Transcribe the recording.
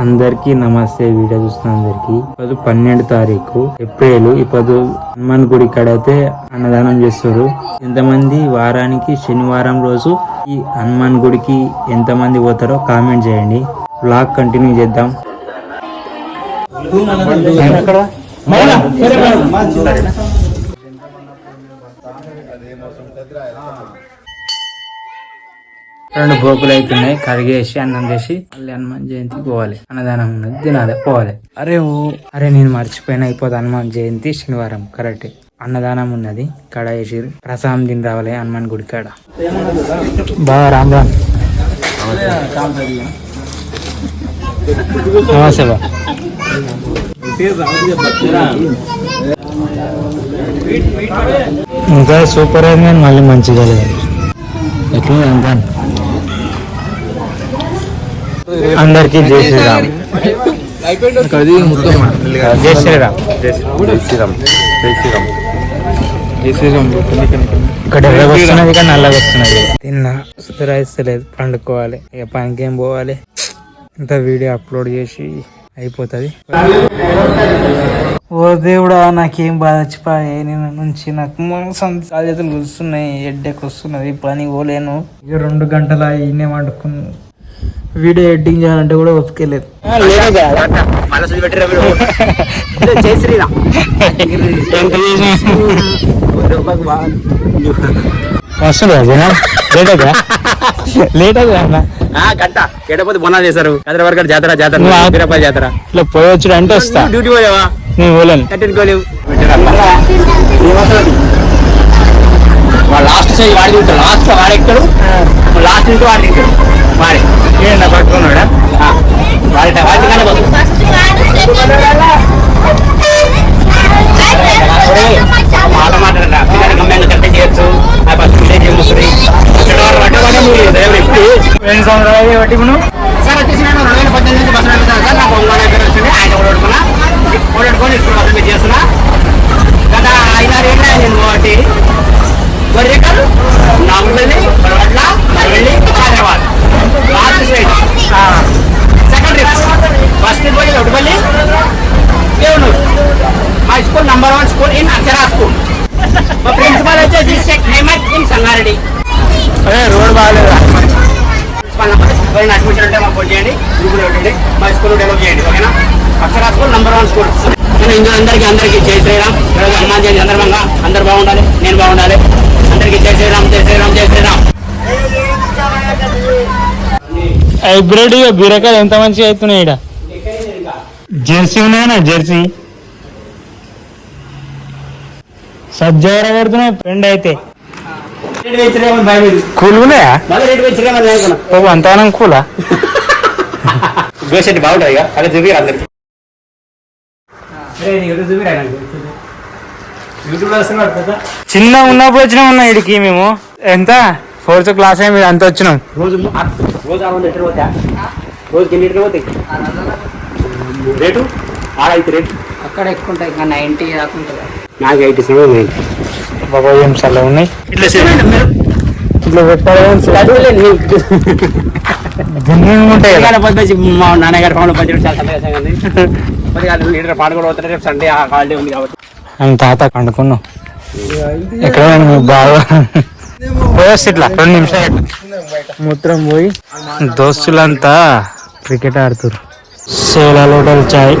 అందరికీ నమస్తే వీడియో చూస్తున్న అందరికి. ఇప్పుడు పన్నెండు తారీఖు ఏప్రిల్. ఇప్పుడు హనుమాన్ గుడి కాడ అయితే అన్నదానం చేస్తారు ఎంతమంది వారానికి శనివారం రోజు ఈ హనుమాన్ గుడికి ఎంతమంది పోతారో కామెంట్ చేయండి. బ్లాగ్ కంటిన్యూ చేద్దాం. రెండు బోకులు అవుతున్నాయి కడిగేసి అన్నం చేసి మళ్ళీ హనుమాన్ జయంతికి పోవాలి. అన్నదానం ఉన్నది తినాలి పోవాలి. అరే ఓ అరే నేను మర్చిపోయిన అయిపోతే హనుమాన్ జయంతి శనివారం కరెక్ట్. అన్నదానం ఉన్నది కడ వేసి ప్రసాదం తిని రావాలి హనుమాన్ గుడి కాడ. బాగా రామ్ రామ్. నమస్తే బా. ఇంకా సూపర్ అయింది కానీ మళ్ళీ మంచిగా లేదు. ఎట్లా అందరికి జై శ్రీరామ్. జై శ్రీరామ్. ఇక్కడ ఎర్రగా వస్తున్నది ఇక్కడ నల్లగా వస్తున్నది. తిన్నా సుధరాయిస్తలేదు పండుకోవాలి. ఇక పనికి ఏం పోవాలి? ఇంత వీడియో అప్లోడ్ చేసి అయిపోతుంది. ఓ దేవుడా నాకేం బాధ వచ్చిపోయే నేను నుంచి నాకు మాంసం చేతులు కూస్తున్నాయి ఎడ్డెక్ వస్తున్నది పని పోలేను. ఇక రెండు గంటల ఇన్నే వండుకున్నాను వీడియో ఎడిటింగ్ చేయాలంటే కూడా వస్తుందా లేట్ గంట ఎడపోతే చేశారు. వరకు జాతర జాతర. జాతర. ఇట్లా అంటే వస్తా. డ్యూటీ పోయావా? పోలేను. కట్టించుకోలేవు లాస్ట్ సైజ్ వాడి లాస్ట్ లాస్ట్ ఇంటూ వాడు తింటాడు వాడే ఏంటన్నా పట్టుకున్నాడా? వాడి వాడి కన్నా. మాట మాట్లాడరా. పిల్లలు గమ్యంగా కట్ట చేయొచ్చు. ఆ ఫస్ట్ విలేజ్ ఇప్పుడు రెండు సంవత్సరాలు బట్టి మనం సార్ వచ్చేసి నేను రెండు వేల పద్దెనిమిది నుంచి బస్సు మా స్కూల్ డెవలప్ చేయండి ఓకేనా? Akshara school number one school. నేను ఇందులో అందరికీ అందరికీ జై శ్రీరామ్. ఈరోజు హనుమాన్ జయంతి సందర్భంగా అందరు బాగుండాలి నేను బాగుండాలి. అందరికీ జై శ్రీరామ్ జై శ్రీరామ్ జై శ్రీరామ్. హైబ్రిడ్ బీరకాయలు ఎంత మంచిగా అవుతున్నాయి ఇక్కడ జెర్సీ ఉన్నాయన్నా జెర్సీ? సజ్జార పడుతున్నాయి ఫ్రెండ్ అయితే. కూల్ ఉన్నాయా? అంతగానం కూలా? గోషెట్టి బాగుంటుంది ఇక అక్కడ చూపిరా అందరికి. కదా చిన్న ఉన్నప్పుడు వచ్చినాం అన్న ఇడికి మేము. ఎంత? ఫోర్త్ క్లాస్ అయ్యి మీరు అంత వచ్చినాం. రోజు రోజు ఆరు వందలు లీటర్ పోతా రోజుకి ఎన్ని లీటర్ పోతాయి? రేటు? ఆడైతే రేటు. అక్కడ ఎక్కువ ఉంటాయి ఇంకా దాకా ఉంటుంది నాకు ఎయిటీ సెవెన్ బాబా ఏం ఉన్నాయి? ఇట్లా ఇట్లా పెట్టాలి. ఉంటాయి మా నాన్నగారి ఫోన్లో పద్దెనిమిది చాలా కొద్దిగా లీటర్ పాట కూడా పోతారు రేపు సండే హాలిడే ఉంది కాబట్టి. తాత కండుకున్నాం. ఎక్కడ బాగా పోయొచ్చు ఇట్లా రెండు నిమిషాలు మూత్రం పోయి దోస్తులంతా క్రికెట్ ఆడుతారు హోటల్ చాయ్.